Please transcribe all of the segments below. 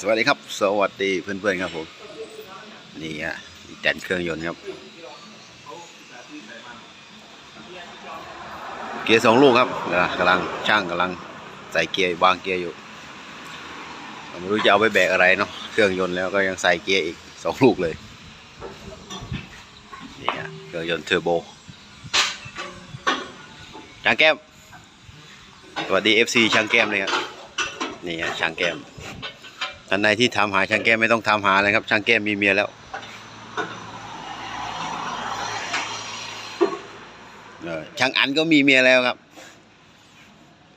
สวัสดีครับ สวัสดีเพื่อนๆครับผม นี่ฮะแดนเครื่องยนต์ครับ เกียร์สองลูกครับนะกำลังช่างกำลังใส่เกียร์วางเกียร์อยู่ไม่รู้จะเอาไปแบกอะไรเนาะเครื่องยนต์แล้วก็ยังใส่เกียร์อีกสองลูกเลยนี่ฮะเครื่องยนต์เทอร์โบช่างแก้มสวัสดี FC ช่างแก้มเลยครับนี่ฮะช่างแก้ม ท่านใดที่ทำหาช่างแก้มไม่ต้องทำหาเลยครับช่างแก้มมีเมียแล้วเออช่างอันก็มีเมียแล้วครับ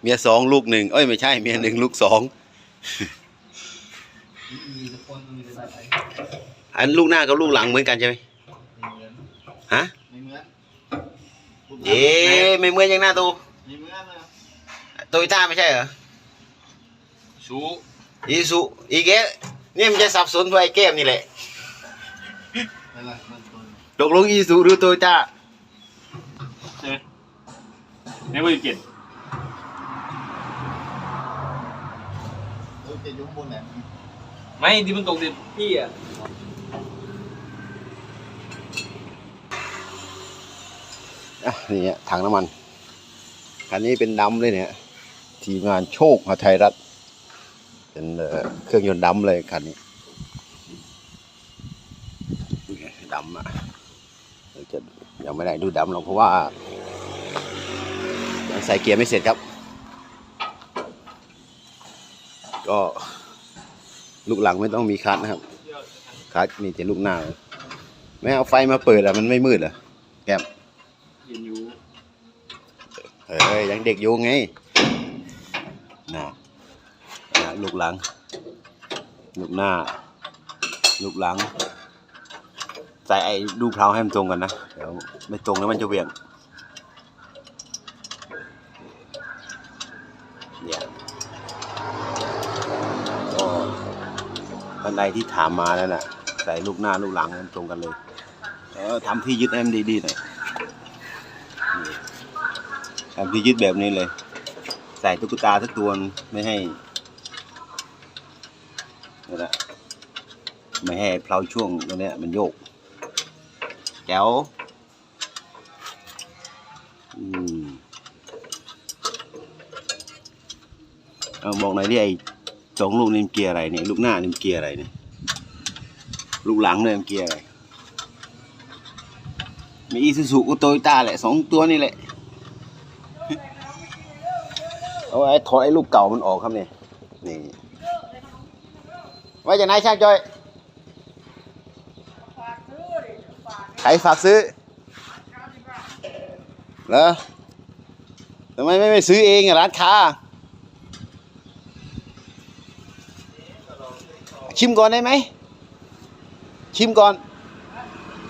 เมียสองลูกหนึ่งเอ้ยไม่ใช่เมียหนึ่งลูกสองมีทุกคนมีสายไปอันลูกหน้ากับลูกหลังเหมือนกันใช่ไหมไม่เหมือนฮะไม่เหมือนเย้ไม่เหมือนอย่างหน้าตูไม่เหมือนนะโตโยต้าไม่ใช่เหรอชู อีสุอีเกะเนี่ยมันจะสับสนตัวไอ้เกมนี่แหละอะไรมันตัวตกลงอีสุหรือโตโยต้าใช่ไหมในเบอร์เจ็ดตัวจะยุ่งบนแหละไม่ที่มันตกติดพี่อะอะนี่ฮะถังน้ำมัน คันนี้เป็นดำเลยเนี่ย ทีมงานโชคหไทยรัฐ เป็นเอ่อเครื่องยนต์ดำเลยคันนี้นี่ไงดำอะเดี๋ยวจะยังไม่ได้ดูดำหรอกเพราะว่ายังใส่เกียร์ไม่เสร็จครับ ก็ลูกหลังไม่ต้องมีคัดนะครับ คัดมีแต่ลูกหน้าไม่เอาไฟมาเปิดอะมันไม่มืดเหรอแก้มเย็นอยู่เอ้ยยังเด็กอยู่ไงน่ะน่ะ ลูกหลัง ลูกหน้า ลูกหลัง ใส่ไอ้ลูกเพลาให้มันตรงกันนะ เดี๋ยวไม่ตรงแล้วมันจะเวี่ยงเนี่ยก็ท่านใดที่ถามมาแล้วน่ะ ใส่ลูกหน้าลูกหลังให้มันตรงกันเลย เออทำที่ยึดให้มันดีๆหน่อยทำที่ยึดแบบนี้เลย ใส่ตุ๊กตาสักตัวไม่ให้ นี่แหละไม่ให้เพลาช่วงตรงนี้มันโยกแจ๋วอืมเอาบอกหน่อยดิไอ้สองลูกนี่มันเกียร์อะไรเนี่ยลูกหน้านี่มันเกียร์อะไรเนี่ยลูกหลังเนี่ยมันเกียร์อะไรมีอีซูซูกับโตโยต้าแหละสองตัวนี่แหละเอาไอ้ถอดไอ้ลูกเก่ามันออกครับเนี่ยนี่ ไว้จากไหนช่างจอยใครฝากซื้อเหรอทำไมไม่ไปซื้อเองอะร้านค้า ชิมก่อนได้ไหม ชิมก่อน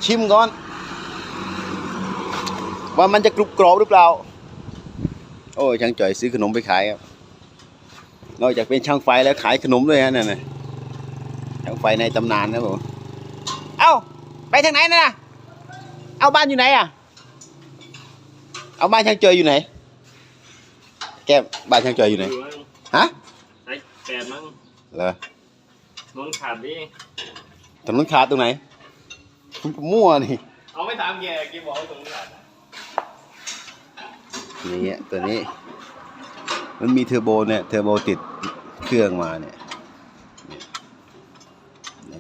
ชิมก่อน ว่ามันจะกรุบกรอบหรือเปล่า โอ้ยช่างจ่อยซื้อขนมไปขายครับ นอกจากเป็นช่างไฟแล้วขายขนมด้วยฮะนั่นน่ะางไฟในตำนานนะผมเอ้า ไปทางไหนน่ะเอาบ้านอยู่ไหนอะ เอาบ้านช่างจ่อยอยู่ไหน แก้มบ้านช่างจ่อยอยู่ไหนอยู่มั้งฮะใส่แปดมั้งเหรอนนขาดดิถนนขาดตรงไหนคุณมั่วนี่ เอาไม่ถามแกแกบอกว่าตรงขาดนี่อะตัวนี้ มันมีเทอร์โบเนี่ย เทอร์โบติดเครื่องมาเนี่ยเนี่ยแล้ว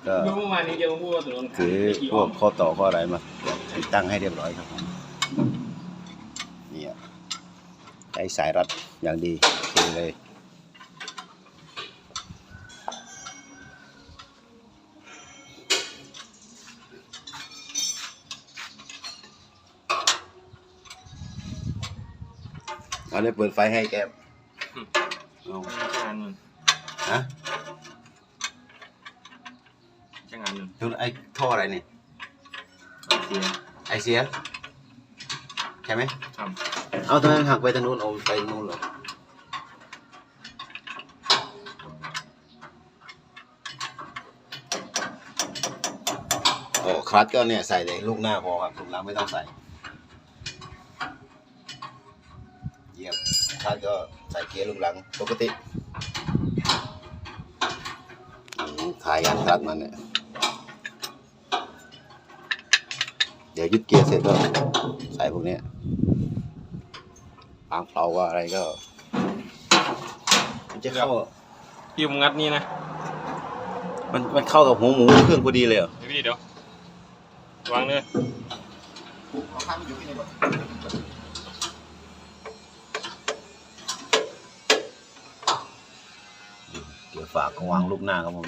ก็ดูเมื่อวานนี้แกมาพูดว่าตรงขาดซื้อไม่กี่พอ้วอกมข้อต่อข้ออะไรมาติดตั้งให้เรียบร้อยครับนี่อะใช้สายรัดอย่างดีโอเคเลยเอาเลยเปิดไฟให้แกมเอาช่างงานมันฮะ ช่างงานมัน ดูไอ้ท่ออะไรเนี่ยเสียไอเสียใช่ไหมครับเอาทำไมมันหักไปทางนู้นเอาไปนู้นเหรอโอ้คลัตช์ก็เนี่ยใส่เลยลูกหน้าพอครับลูกหลังไม่ต้องใส่เยี่ยมคลัตช์ก็ใส่เกียร์ลูกหลังปกติายงานคลัดมันเนี่ย เดี๋ยวยึดเกียร์เสร็จก็ใส่พวกเนี้ยปางเปล่าว่าอะไรก็มันจะเข้าพี่ผมงัดนี่นะ มันมันเข้ากับหัวหมูเครื่องพอดีเลยเหรอเดี๋ยวพี่เดี๋ยววางเลยเอาข้ามอยู่ที่ไหนบ่เกียร์ฝากก็วางลูกหน้าครับผม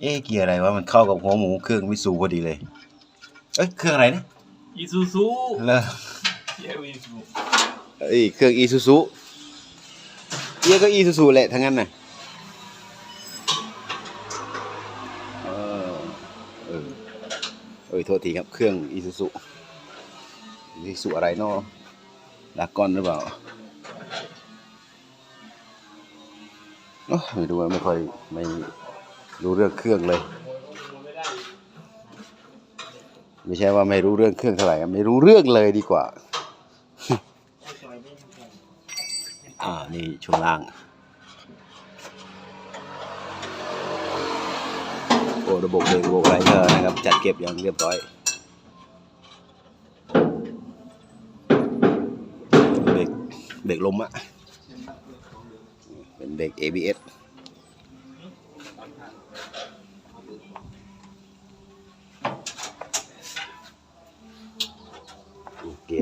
เอ๊ะเกียร์อะไรวะมันเข้ากับหัวหมูเครื่องวิสูพอดีเลย เอ้ยเครื่องอะไรนะอีซูซูเลอเกียร์อีซูเอ้ยเครื่องอีซูซุเกียร์ก็อีซูซุแหละทั้งนั้นน่ะเออเออเอ้ยโทษทีครับเครื่องอีซูซุอีซูซุอะไรเนาะดากอนหรือเปล่าเอ้อไม่รู้ว่าไม่ค่อยไม่ รู้เรื่องเครื่องเลย ไม่ใช่ว่าไม่รู้เรื่องเครื่องเท่าไหร่ไม่รู้เรื่องเลยดีกว่าอ่านี่ช่วงล่างโอ้ระบบเบรกระบบอรก็นะครับ จัดเก็บอย่างเรียบร้อยเบรกเบรกลมอะเป็นเบรก ABS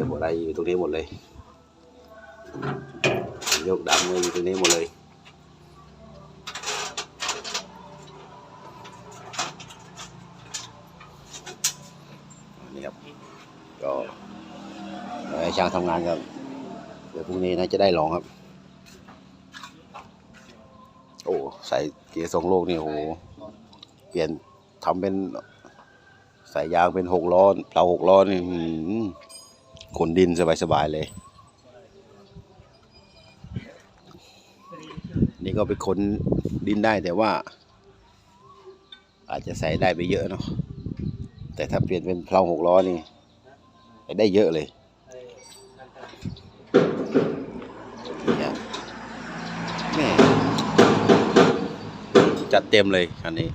เกียหมดอะไรอยู่ตรงนี้หมดเลยยกดังเลยอยู่ตรงนี้หมดเลยนี่ครับก็ให้ช่างทำงานครับเดี๋ยวพรุ่งนี้น่าจะได้ลองครับ โอ้ใส่เกียร์ทรงโลกนี่โอ้โหเปลี่ยนทำเป็นใส่ยางเป็นหกล้อเปล่าหกล้อนี่ ขนดินสบายๆเลย นี่ก็ไปขนดินได้แต่ว่า อาจจะใส่ได้ไปเยอะเนาะแต่ถ้าเปลี่ยนเป็นเพลาหกล้อนี่ไปได้เยอะเลยเนี่ยแม่จัดเต็มเลยคันนี้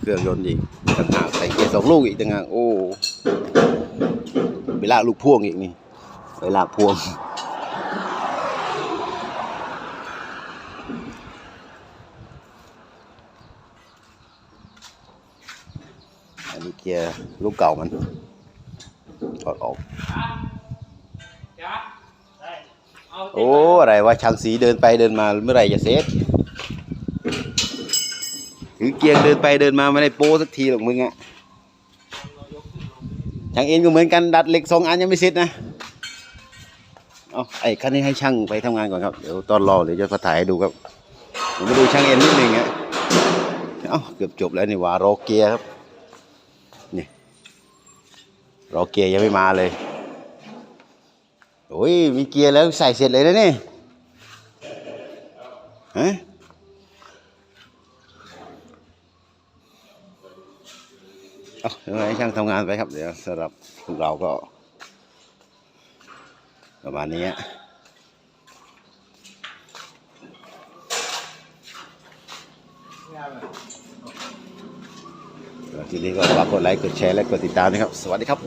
เครื่องยนต์อีกต่างหากใส่เกียร์สองลูกอีกต่างหากโอ้ ไปลากลูกพ่วงอีกนี่ไปลากพ่วงอันนี้เกียร์ลูกเก่ามันถอดออก โอ้อะไรวะช่างสีเดินไปเดินมาเมื่อไหร่จะเสร็จถือเกียร์เดินไปเดินมาไม่ได้โป้สักทีหรอกมึงอะ ช่างเอ็นก็เหมือนกันดัดเหล็กสองอันยังไม่เสร็จนะเอาไอ้คันนี้ให้ช่างไปทำงานก่อนครับเดี๋ยวตอนรอเดี๋ยวจะถ่ายให้ดูครับผมมาดูช่างเอ็นนิดหนึ่งอะเอ้าเกือบจบแล้วนี่ว่ารอเกียร์ครับนี่รอเกียร์ยังไม่มาเลยโอ้ยมีเกียร์แล้วใส่เสร็จเลยนะนี่ฮะ เอาให้ช่างทำงานไปครับ เดี๋ยวสำหรับพวกเราก็ ประมาณนี้ทีนี้ก็ฝากกดไลค์ กดแชร์ และกดติดตามนะครับ สวัสดีครับ